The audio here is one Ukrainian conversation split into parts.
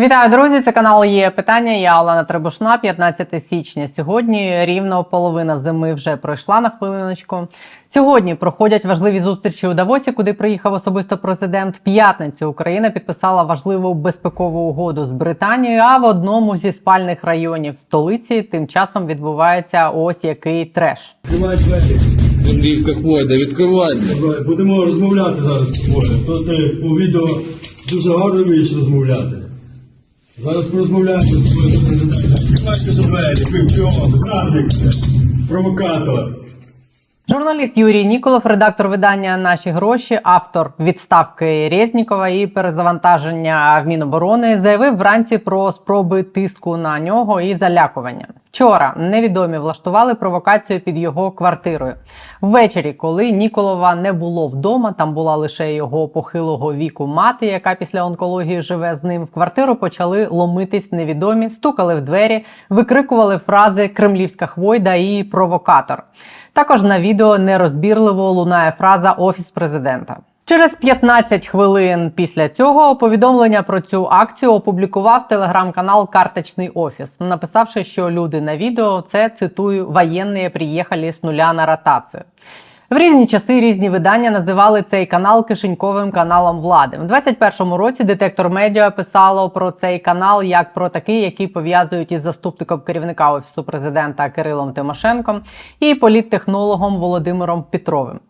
Вітаю, друзі! Це канал є питання. Я Олена Требушна, 15 січня. Сьогодні рівно половина зими вже пройшла на хвилиночку. Сьогодні проходять важливі зустрічі у Давосі, куди приїхав особисто президент. В п'ятницю Україна підписала важливу безпекову угоду з Британією. А в одному зі спальних районів столиці тим часом відбувається ось який треш. Відкривай. Андріївка Хвойда, відкривайте. Будемо розмовляти зараз. Може, то ти по відео дуже гарно вмієш розмовляти. Зараз порозмовляємо з тобою. Відкривай за двері, пивчова, зрадник, провокатор. Журналіст Юрій Ніколов, редактор видання Наші гроші, автор відставки Резнікова і перезавантаження в Міноборони, заявив вранці про спроби тиску на нього і залякування. Вчора невідомі влаштували провокацію під його квартирою. Ввечері, коли Ніколова не було вдома, там була лише його похилого віку мати, яка після онкології живе з ним. В квартиру почали ломитись невідомі, стукали в двері, викрикували фрази Кремлівська хвойда і провокатор. Також на відео нерозбірливо лунає фраза Офіс президента. Через 15 хвилин після цього повідомлення про цю акцію опублікував телеграм-канал Карточний офіс, написавши, що люди на відео це цитую воєнні приїхали з нуля на ротацію. В різні часи різні видання називали цей канал кишеньковим каналом влади. В 21-му році детектор медіа писало про цей канал як про такий, який пов'язують із заступником керівника офісу президента Кирилом Тимошенком і політтехнологом Володимиром Петровим.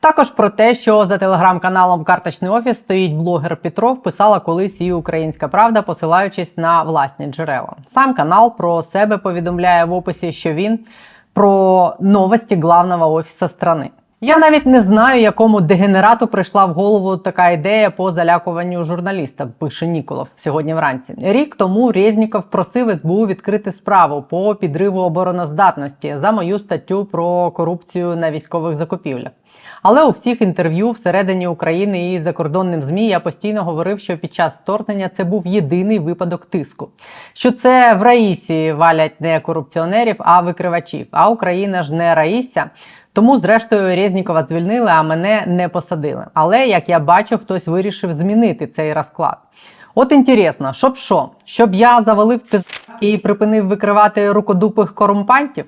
Також про те, що за телеграм-каналом Карточний офіс стоїть блогер Петров, писала колись і Українська Правда, посилаючись на власні джерела. Сам канал про себе повідомляє в описі, що він про новості главного офісу страни. Я навіть не знаю, якому дегенерату прийшла в голову така ідея по залякуванню журналіста. Пише Ніколов сьогодні вранці. Рік тому Резніков просив СБУ відкрити справу по підриву обороноздатності за мою статтю про корупцію на військових закупівлях. Але у всіх інтерв'ю всередині України і закордонним змі я постійно говорив, що під час вторгнення це був єдиний випадок тиску. Що це в Раїсі валять не корупціонерів, а викривачів. А Україна ж не Раїся. Тому, зрештою, Резнікова звільнили, а мене не посадили. Але як я бачу, хтось вирішив змінити цей розклад. От інтересно, щоб що? Щоб я завалив пиздаки і припинив викривати рукодупих корумпантів?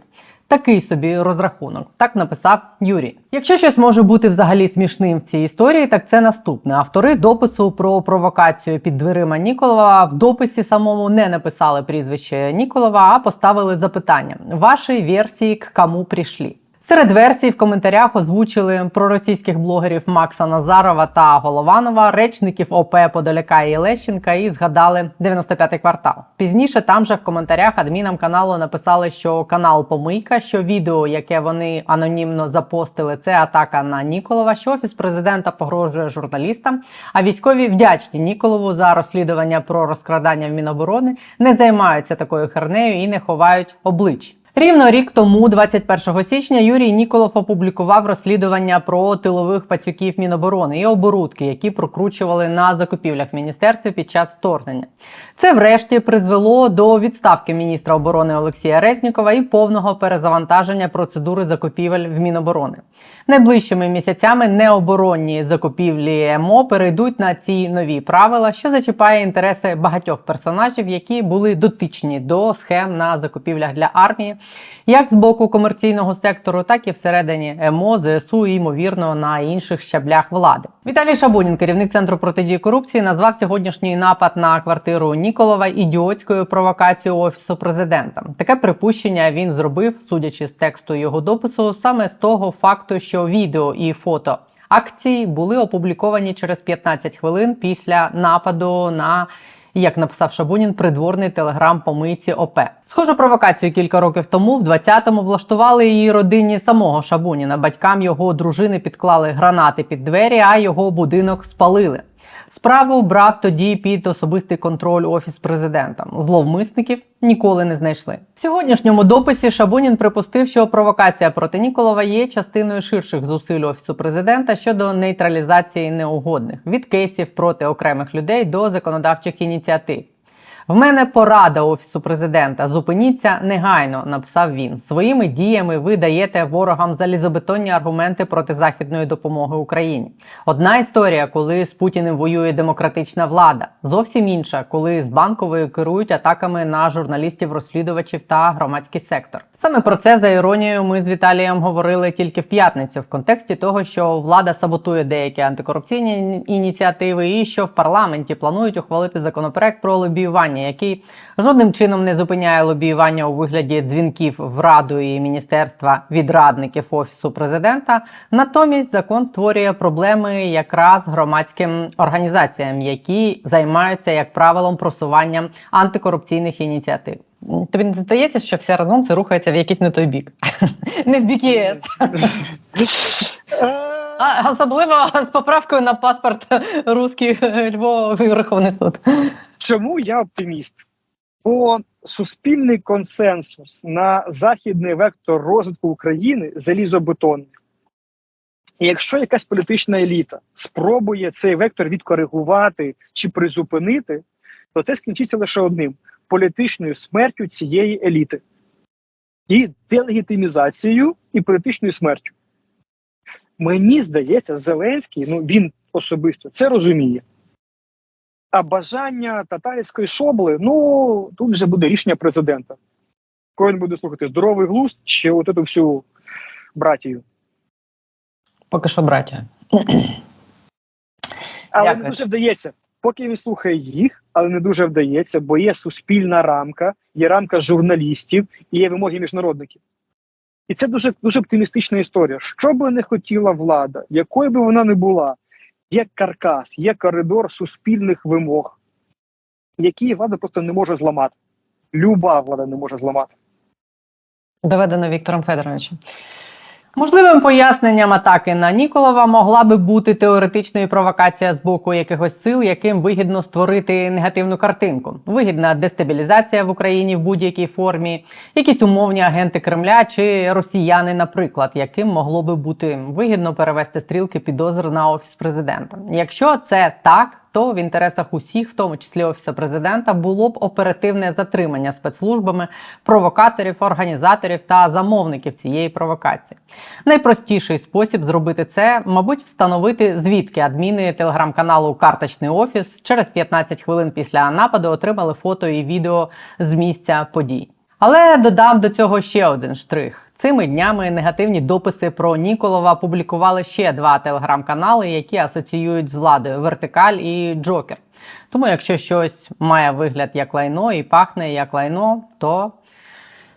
Такий собі розрахунок, так написав Юрій. Якщо щось може бути взагалі смішним в цій історії, так це наступне. Автори допису про провокацію під дверима Ніколова в дописі самому не написали прізвище Ніколова, а поставили запитання: ваші версії к кому прийшли? Серед версій в коментарях озвучили проросійських блогерів Макса Назарова та Голованова, речників ОП Подоляка і Лещенка і згадали 95-й квартал. Пізніше там же в коментарях адмінам каналу написали, що канал Помийка, що відео, яке вони анонімно запостили, це атака на Ніколова, що офіс президента погрожує журналістам. А військові вдячні Ніколову за розслідування про розкрадання в Міноборони, не займаються такою хернею і не ховають облич. Рівно рік тому, 21 січня, Юрій Ніколов опублікував розслідування про тилових пацюків Міноборони і оборудки, які прокручували на закупівлях міністерства під час вторгнення. Це, врешті, призвело до відставки міністра оборони Олексія Резнікова і повного перезавантаження процедури закупівель в Міноборони. Найближчими місяцями необоронні закупівлі МО перейдуть на ці нові правила, що зачіпає інтереси багатьох персонажів, які були дотичні до схем на закупівлях для армії, як з боку комерційного сектору, так і всередині МО, ЗСУ і ймовірно на інших щаблях влади. Віталій Шабунін, керівник центру протидії корупції, назвав сьогоднішній напад на квартиру Ніколова ідіотською провокацією офісу президента. Таке припущення він зробив, судячи з тексту його допису, саме з того факту, що відео і фото. Акції були опубліковані через 15 хвилин після нападу на як написав Шабунін, придворний телеграм помийці ОП. Схожу провокацію кілька років тому, в 20-му, влаштували її родині самого Шабуніна. Батькам його дружини підклали гранати під двері, а його будинок спалили. Справу брав тоді під особистий контроль офіс президента. Зловмисників ніколи не знайшли. В сьогоднішньому дописі Шабунін припустив, що провокація проти Ніколова є частиною ширших зусиль офісу президента щодо нейтралізації неугодних від кейсів проти окремих людей до законодавчих ініціатив. В мене порада офісу президента. Зупиніться негайно, написав він. Своїми діями ви даєте ворогам залізобетонні аргументи проти західної допомоги Україні. Одна історія, коли з Путіним воює демократична влада, зовсім інша, коли з банковою керують атаками на журналістів, розслідувачів та громадський сектор. Саме про це за іронією ми з Віталієм говорили тільки в п'ятницю, в контексті того, що влада саботує деякі антикорупційні ініціативи, і що в парламенті планують ухвалити законопроект про лобіювання, який жодним чином не зупиняє лобіювання у вигляді дзвінків в раду і міністерства від радників офісу президента. Натомість закон створює проблеми якраз громадським організаціям, які займаються як правилом просуванням антикорупційних ініціатив. Тобі не здається, що все разом це рухається в якийсь не той бік, не в бік ЄС. А, особливо з поправкою на паспорт русський Львова Верховний суд. Чому я оптиміст? Бо суспільний консенсус на західний вектор розвитку України залізобетонний. І якщо якась політична еліта спробує цей вектор відкоригувати чи призупинити, то це скінчиться лише одним політичною смертю цієї еліти, і делегітимізацією і політичною смертю. Мені здається, Зеленський, ну він особисто це розуміє. А бажання татарської шобли, ну тут вже буде рішення президента. Коли він буде слухати здоровий глузд чи от эту всю братію. Поки що, браття. Але Дякую. не дуже вдається. Поки він слухає їх, але не дуже вдається, бо є суспільна рамка, є рамка журналістів і є вимоги міжнародників. І це дуже дуже оптимістична історія. Що би не хотіла влада, якою би вона не була, є каркас, є коридор суспільних вимог, які влада просто не може зламати. Люба влада не може зламати. Доведено Віктором Федоровичем. Можливим поясненням атаки на Ніколова могла би бути теоретичною провокація з боку якихось сил, яким вигідно створити негативну картинку. Вигідна дестабілізація в Україні в будь-якій формі, якісь умовні агенти Кремля чи росіяни, наприклад, яким могло би бути вигідно перевести стрілки підозр на офіс президента. Якщо це так, то в інтересах усіх, в тому числі офісу президента, було б оперативне затримання спецслужбами провокаторів, організаторів та замовників цієї провокації. Найпростіший спосіб зробити це, мабуть, встановити звідки адміни телеграм-каналу Карточний офіс через 15 хвилин після нападу отримали фото і відео з місця подій. Але додам до цього ще один штрих. Цими днями негативні дописи про Ніколова публікували ще два телеграм-канали, які асоціюють з владою Вертикаль і Джокер. Тому, якщо щось має вигляд як лайно і пахне як лайно, то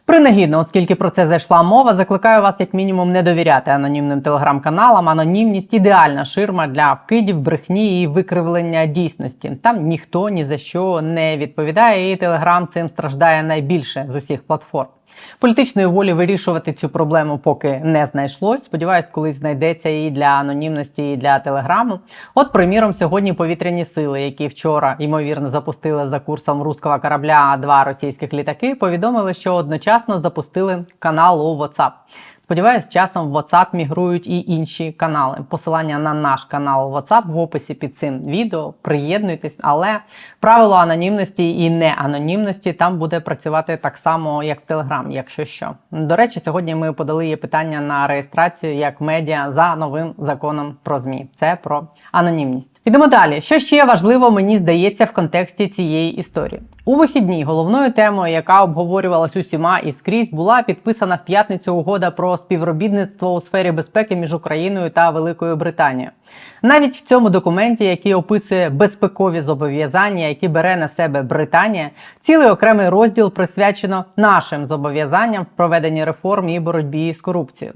Принагідно, оскільки про це зайшла мова, закликаю вас як мінімум не довіряти анонімним телеграм-каналам. Анонімність ідеальна ширма для вкидів, брехні і викривлення дійсності. Там ніхто ні за що не відповідає, і телеграм цим страждає найбільше з усіх платформ. Політичної волі вирішувати цю проблему поки не знайшлось. Сподіваюсь, колись знайдеться і для анонімності, і для телеграму. От, приміром, сьогодні повітряні сили, які вчора ймовірно запустили за курсом руского корабля два російських літаки, повідомили, що одночасно запустили канал у WhatsApp. Сподіваюсь, часом в WhatsApp мігрують і інші канали. Посилання на наш канал WhatsApp в описі під цим відео. Приєднуйтесь, але правило анонімності і неанонімності там буде працювати так само, як в Telegram, якщо що. До речі, сьогодні ми подали є питання на реєстрацію як медіа за новим законом про ЗМІ. Це про анонімність. Ідемо далі. Що ще важливо, мені здається, в контексті цієї історії. У вихідні головною темою, яка обговорювалась усіма і скрізь, була підписана в п'ятницю угода про співробітництво у сфері безпеки між Україною та Великою Британією. Навіть в цьому документі, який описує безпекові зобов'язання, які бере на себе Британія, цілий окремий розділ присвячено нашим зобов'язанням в проведенні реформ і боротьбі з корупцією.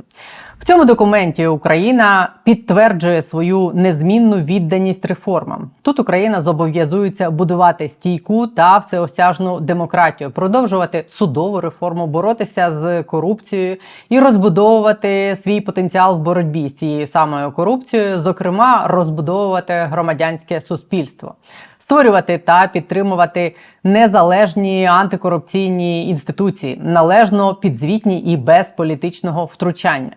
В цьому документі Україна підтверджує свою незмінну відданість реформам. Тут Україна зобов'язується будувати стійку та всеосяжну демократію, продовжувати судову реформу, боротися з корупцією і розбудовувати свій потенціал в боротьбі з цією самою корупцією, зокрема, розбудовувати громадянське суспільство. Створювати та підтримувати незалежні антикорупційні інституції, належно підзвітні і без політичного втручання.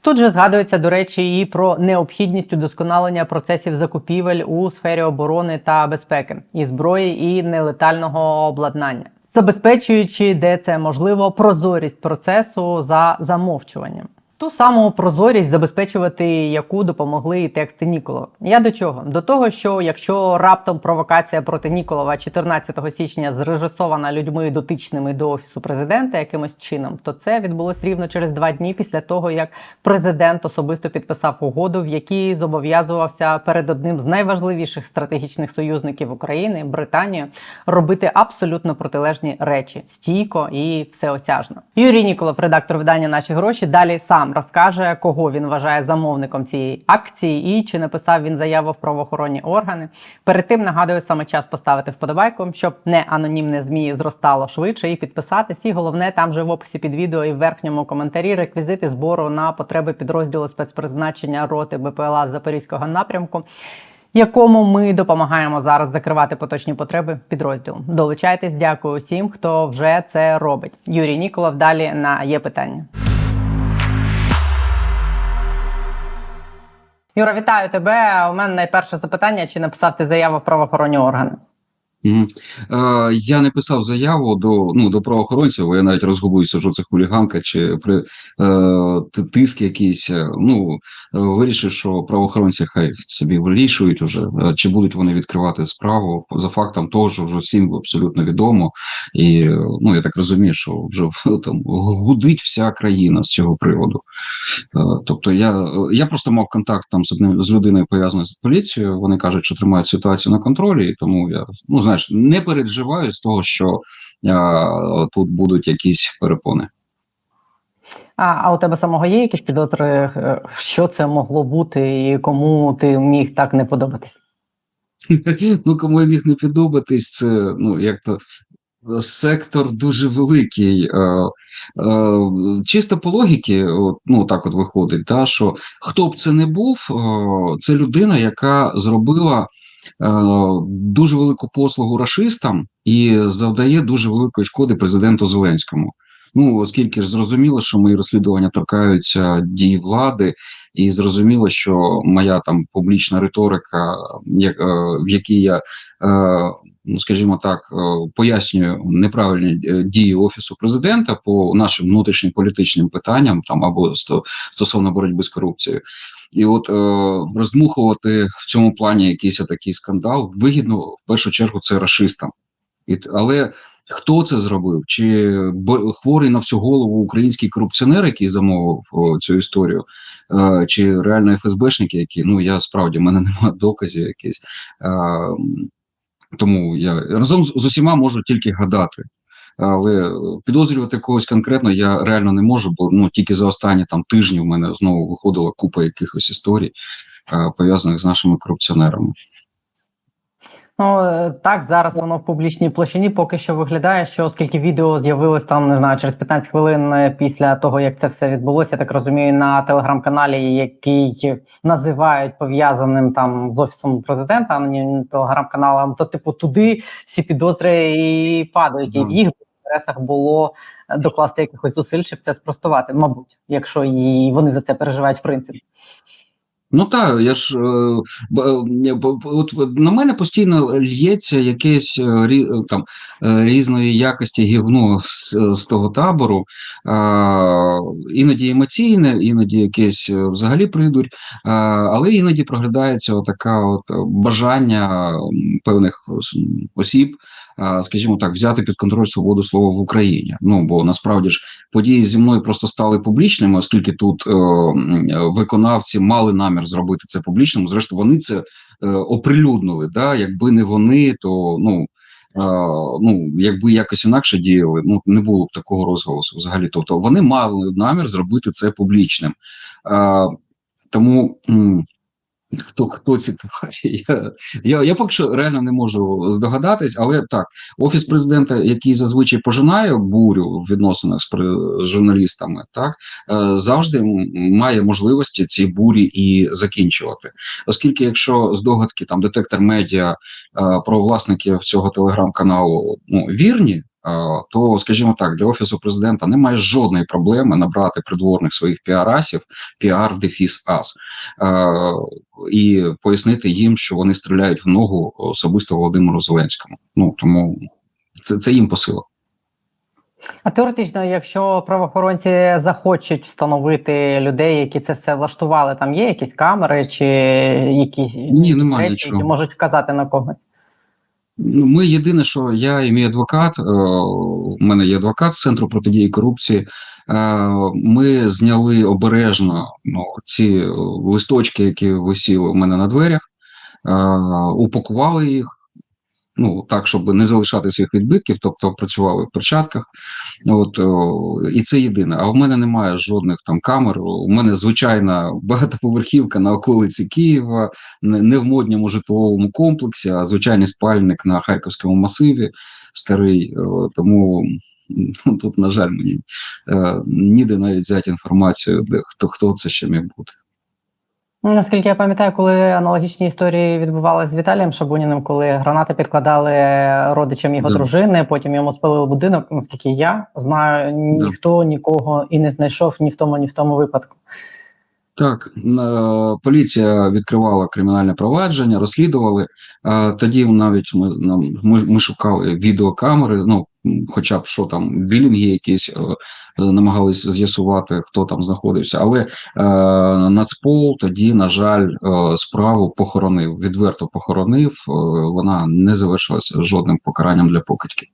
Тут же згадується, до речі, і про необхідність удосконалення процесів закупівель у сфері оборони та безпеки і зброї, і нелетального обладнання, забезпечуючи, де це можливо, прозорість процесу за замовчуванням. Ту саму прозорість забезпечувати, яку допомогли і тексти Ніколова. Я до чого? До того, що якщо раптом провокація проти Ніколова 14 січня зрежисована людьми дотичними до офісу президента якимось чином, то це відбулось рівно через два дні після того, як президент особисто підписав угоду, в якій зобов'язувався перед одним з найважливіших стратегічних союзників України Британією робити абсолютно протилежні речі стійко і всеосяжно. Юрій Ніколов, редактор видання Наші гроші, далі сам розкаже, кого він вважає замовником цієї акції і чи написав він заяву в правоохоронні органи. Перед тим нагадую саме час поставити вподобайку, щоб не анонімне змі зростало швидше і підписатись. І головне там же в описі під відео і в верхньому коментарі реквізити збору на потреби підрозділу спецпризначення роти БПЛА з Запорізького напрямку. Якому ми допомагаємо зараз закривати поточні потреби підрозділу. Долучайтесь, дякую усім, хто вже це робить. Юрій Ніколов. Далі на є питання. Юра, вітаю тебе. У мене найперше запитання: чи написати заяву в правоохоронні органи? Е, я не писав заяву до, ну, до правоохоронців, бо я навіть розгубуюся, що це хуліганка чи при, е, тиск якийсь. е, Ну, е, вирішив, що правоохоронці хай собі вирішують уже, чи будуть вони відкривати справу за фактом того, що вже всім абсолютно відомо. І ну, я так розумію, що вже там гудить вся країна з цього приводу. Е, Тобто я, я просто мав контакт там з одним з людиною пов'язаною з поліцією. Вони кажуть, що тримають ситуацію на контролі, і тому я ну знаєш не переживаю з того, що а, тут будуть якісь перепони. А, а у тебе самого є якісь підозри, е, що це могло бути, і кому ти міг так не подобатись? Ну кому я міг не подобатись, це ну як то. Сектор дуже великий. Е, е, чисто по логіки, ну так от виходить, да, що хто б це не був, е, це людина, яка зробила е, дуже велику послугу рашистам і завдає дуже великої шкоди президенту Зеленському. Ну, оскільки ж зрозуміло, що мої розслідування торкаються дій влади, і зрозуміло, що моя там публічна риторика, як, е, в якій я, е, ну скажімо так, е, пояснюю неправильні е, дії офісу президента по нашим внутрішнім політичним питанням, там або сто- стосовно боротьби з корупцією. І от е, роздмухувати в цьому плані якийсь такий скандал вигідно в першу чергу це расистам. І, але хто це зробив? Чи хворий на всю голову український корупціонер, який замовив о, цю історію, е, чи реально ФСБшники, які ну я справді в мене немає доказів якихось. Е, тому я разом з, з усіма можу тільки гадати. Але підозрювати когось конкретно я реально не можу, бо ну тільки за останні там тижні в мене знову виходила купа якихось історій, е, пов'язаних з нашими корупціонерами. Ну е, так, зараз воно в публічній площині поки що виглядає, що оскільки відео з'явилось там, не знаю, через 15 хвилин е, після того, як це все відбулося, я так розумію, на телеграм-каналі, який називають пов'язаним там з офісом президента, анонімним телеграм-каналом, то типу туди всі підозри і падають. І їх інтересах було е, докласти якихось зусиль, щоб це спростувати, мабуть, якщо і вони за це переживають в принципі. Ну так, я ж е, е, от на мене постійно лється якесь там різної якості гівно з, з того табору, а, іноді емоційне, іноді якесь взагалі прийдуть, а, але іноді проглядається отака от бажання певних осіб, скажімо так, взяти під контроль свободу слова в Україні. Ну бо насправді ж події зі мною просто стали публічними, оскільки тут е, е, виконавці мали намір зробити це публічним. Зрештою, вони це е, оприлюднили. Да? Якби не вони, то ну. е, Ну, якби якось інакше діяли, ну не було б такого розголосу взагалі. Тобто вони мали намір зробити це публічним. Е, тому хто хто ці тварі? Я, я, я поки що реально не можу здогадатись, але так, офіс президента, який зазвичай пожинає бурю в відносинах з, з журналістами, так е, завжди має можливості ці бурі і закінчувати. Оскільки, якщо здогадки там детектор медіа е, про власників цього телеграм-каналу ну вірні. То, скажімо так, для офісу президента немає жодної проблеми набрати придворних своїх піарасів, піар дефіс ас, е, і пояснити їм, що вони стріляють в ногу особисто Володимиру Зеленському. Ну тому це, це їм по силах. А теоретично, якщо правоохоронці захочуть встановити людей, які це все влаштували, там є якісь камери чи якісь Ні, речі, нічого. які можуть вказати на когось. Ну, ми єдине, що я і мій адвокат, е, у мене є адвокат з центру протидії корупції. е, Ми зняли обережно ну, ці листочки, які висіли у мене на дверях, е, упакували їх. Ну, так, щоб не залишати своїх відбитків, тобто працювали в перчатках. От, і це єдине. А в мене немає жодних там камер. У мене звичайна багатоповерхівка на околиці Києва, не, в модньому житловому комплексі, а звичайний спальник на Харківському масиві старий. Тому ну, тут, на жаль, мені е, ніде навіть взяти інформацію, де хто, хто це ще міг бути. Ну, Наскільки я пам'ятаю, коли аналогічні історії відбувалися з Віталієм Шабуніним, коли гранати підкладали родичам його Да. дружини, потім йому спалили будинок. Наскільки я знаю, ніхто нікого і не знайшов ні в тому, ні в тому випадку. Так, е, поліція відкривала кримінальне провадження, розслідували. Тоді навіть ми, ми, ми шукали відеокамери, ну, хоча б що там, білінги якісь е, е, намагалися з'ясувати, хто там знаходився. Але е, Нацпол тоді, на жаль, е, справу похоронив, відверто похоронив. Е, Вона не завершилася жодним покаранням для покидьків.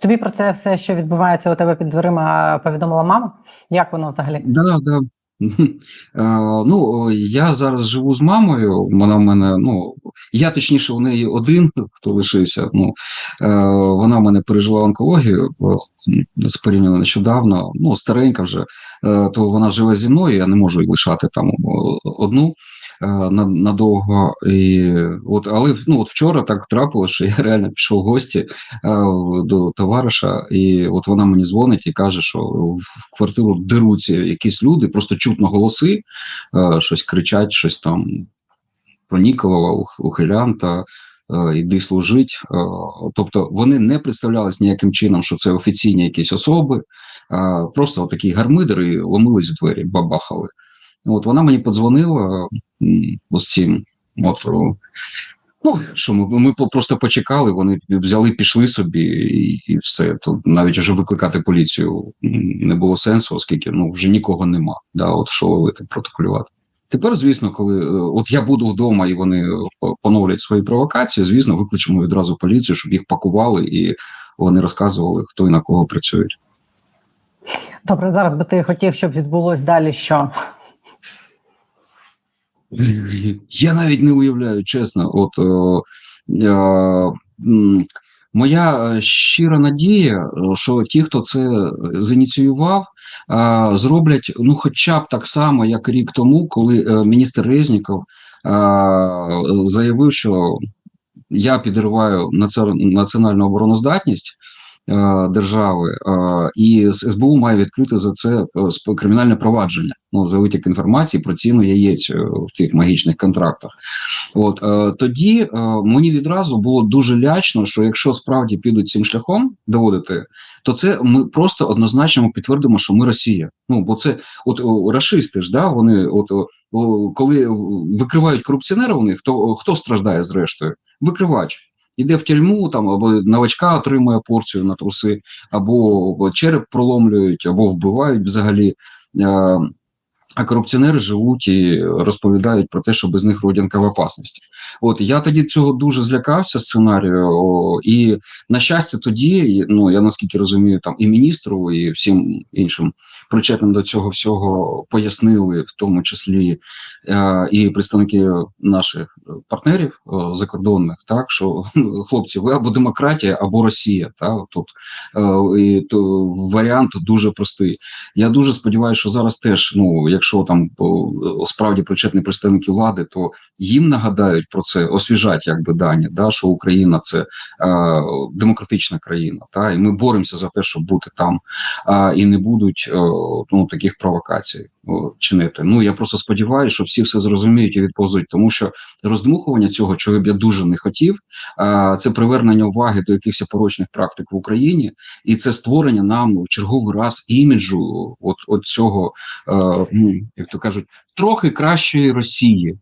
Тобі про це все, що відбувається у тебе під дверима, повідомила мама? Як воно взагалі? Да, да. Е, ну, я зараз живу з мамою. Вона в мене, ну, я точніше, у неї один, хто лишився. Ну, е, вона в мене пережила онкологію о, порівняно нещодавно, ну, старенька вже, е, то вона живе зі мною, я не можу її лишати там одну. Е, на- Надовго і от, але ну от вчора так трапилося, що я реально пішов в гості е, до товариша, і от вона мені дзвонить і каже, що в квартиру деруться якісь люди, просто чутно голоси, е, щось кричать, щось там про Ніколова, ух- ухилянта, іди служить. Тобто вони не представлялись ніяким чином, що це офіційні якісь особи, просто такі гармидери ломились в двері, бабахали. От вона мені подзвонила ось цим. От, Ну, що ми, ми просто почекали, вони взяли, пішли собі, і, і все. Тут навіть вже викликати поліцію не було сенсу, оскільки ну вже нікого нема. Да, от що ловити, протоколювати. Тепер, звісно, коли е, от я буду вдома і вони е, поновлять свої провокації, звісно, викличемо відразу поліцію, щоб їх пакували і вони розказували, хто і на кого працюють. Добре, зараз би ти хотів, щоб відбулось далі що? Я навіть не уявляю, чесно. От е, е, м, моя е, щира надія, е, що ті, хто це зініціював, е, зроблять ну, хоча б так само, як рік тому, коли е, міністр Резніков е, заявив, що я підриваю національну обороноздатність. Е, Держави е, і СБУ має відкрити за це е, кримінальне провадження. Ну за витік інформації про ціну яєць в тих магічних контрактах. От тоді мені відразу було дуже лячно, що якщо справді підуть цим шляхом доводити, то це ми просто однозначно підтвердимо, що ми Росія. Ну бо це от о, рашисти ж да вони, от коли викривають корупціонера у них, то хто страждає зрештою? Викривач. Іде в тюрму там або новачка отримує порцію на труси, або, череп проломлюють, або вбивають взагалі. Е, а корупціонери живуть і розповідають про те, що без них родинка в опасності. От я тоді цього дуже злякався сценарію, і на щастя, тоді, ну я наскільки розумію, там і міністру, і всім іншим причетним до цього всього пояснили, в тому числі е, і представники наших партнерів е, закордонних, так що хлопці, ви або демократія, або Росія. Так тут е, і то варіант дуже простий. Я дуже сподіваюся, що зараз теж, ну якщо там справді причетні представники влади, то їм нагадають про це, освіжать якби дані, да, що Україна це е, демократична країна, та і ми боремося за те, щоб бути там, а і не будуть е, ну таких провокацій. О, чинити. Ну я просто сподіваюся, що всі все зрозуміють і відповзуть, тому що роздмухування цього, чого б я дуже не хотів, це привернення уваги до якихось порочних практик в Україні, і це створення нам в черговий раз іміджу, от, от цього, е, ну, як то кажуть, трохи кращої Росії.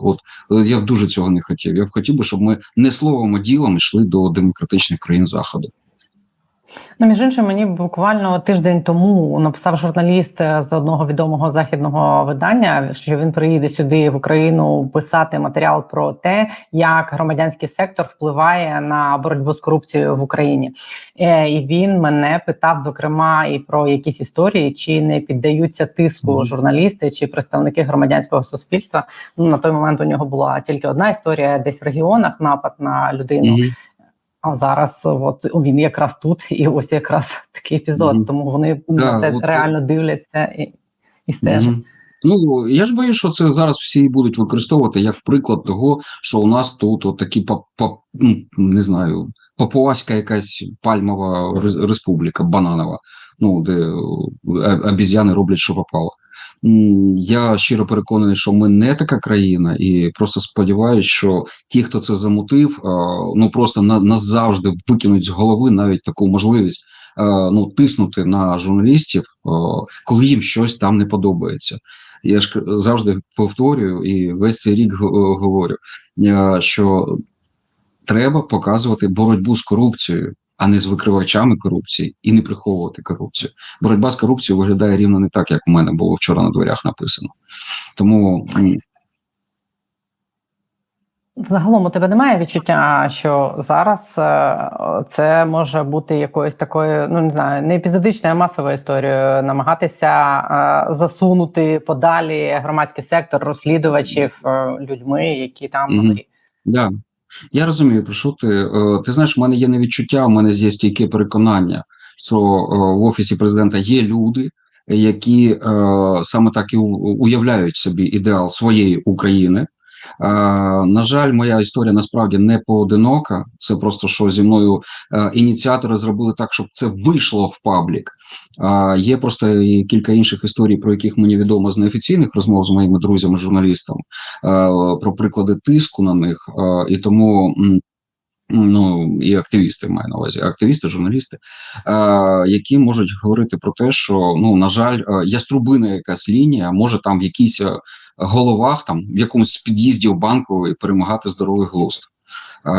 От е, я б дуже цього не хотів. Я б хотів би, щоб ми не словом, а ділом йшли до демократичних країн заходу. Ну, між іншим, мені буквально тиждень тому написав журналіст е, з одного відомого західного видання, що він приїде сюди в Україну писати матеріал про те, як громадянський сектор впливає на боротьбу з корупцією в Україні. Е, І він мене питав, зокрема, і про якісь історії, чи не піддаються тиску журналісти чи представники громадянського суспільства. Ну на той момент у нього була тільки одна історія, десь в регіонах напад на людину. Мгм. А зараз от він якраз тут, і ось якраз такий епізод. Мгм. Тому вони Да, на це от- реально дивляться і, і стежать. Мгм. Ну я ж боюсь, що це зараз всі будуть використовувати як приклад того, що у нас тут от такі ну, не знаю, папуаська якась пальмова рес- республіка, бананова, ну де е, обіз'яни роблять, що попало. Я щиро переконаний, що ми не така країна, і просто сподіваюся, що ті, хто це замутив, ну просто назавжди викинуть з голови навіть таку можливість ну, тиснути на журналістів, коли їм щось там не подобається. Я ж завжди повторюю і весь цей рік говорю, що треба показувати боротьбу з корупцією, а не з викривачами корупції, і не приховувати корупцію. Боротьба з корупцією виглядає рівно не так, як у мене було вчора на дверях написано. Тому Загалом у тебе немає відчуття, що зараз е, це може бути якоюсь такою, ну не знаю, не епізодичною, а масовою історією, намагатися е, засунути подалі громадський сектор розслідувачів е, людьми, які там на горі. Да. Я розумію, про що ти. Е, Ти знаєш, в мене є не відчуття, в мене є стійке переконання, що е, в офісі президента є люди, які е, саме так і уявляють собі ідеал своєї України. На жаль, моя історія насправді не поодинока. Це просто що зі мною ініціатори зробили так, щоб це вийшло в паблік. Є просто кілька інших історій, про яких мені відомо з неофіційних розмов з моїми друзями-журналістами, про приклади тиску на них. Е, і тому. Ну і активісти маю на увазі, активісти, журналісти, е, які можуть говорити про те, що ну на жаль, е, яструбина якась лінія може там в якійсь е, головах, там в якомусь під'їзді у банку і перемагати здоровий глузд. Е,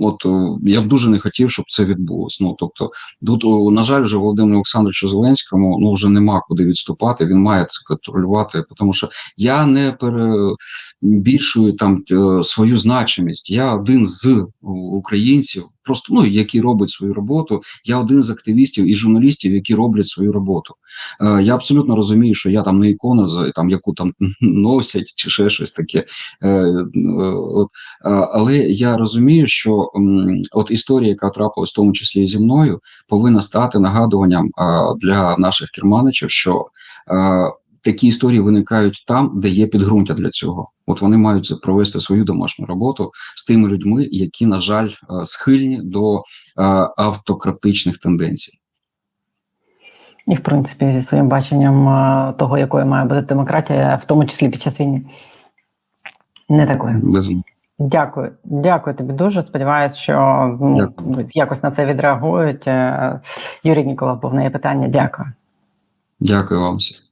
от е, я б дуже не хотів, щоб це відбулось. Ну тобто, тут, на жаль, вже Володимиру Олександровичу Зеленському ну вже нема куди відступати. Він має це контролювати, тому що я не перебільшую там е, свою значимість. Я один з українців, просто ну які роблять свою роботу. Я один з активістів і журналістів, які роблять свою роботу. Е, я абсолютно розумію, що я там не ікона, за- там яку там носять чи ще щось таке. Е, е, але я розумію, що от історія, яка трапилась в тому числі і зі мною, повинна стати нагадуванням для наших керманичів, що е, такі історії виникають там, де є підґрунтя для цього. От вони мають провести свою домашню роботу з тими людьми, які, на жаль, е, схильні до е, автократичних тенденцій. І в принципі зі своїм баченням е, того, якою має бути демократія, в тому числі під час війни. Не такою. Без Дякую, дякую тобі дуже. Сподіваюсь, що ну, якось на це відреагують. Юрій Ніколов, був неї питання. Дякую. дякую вам всім.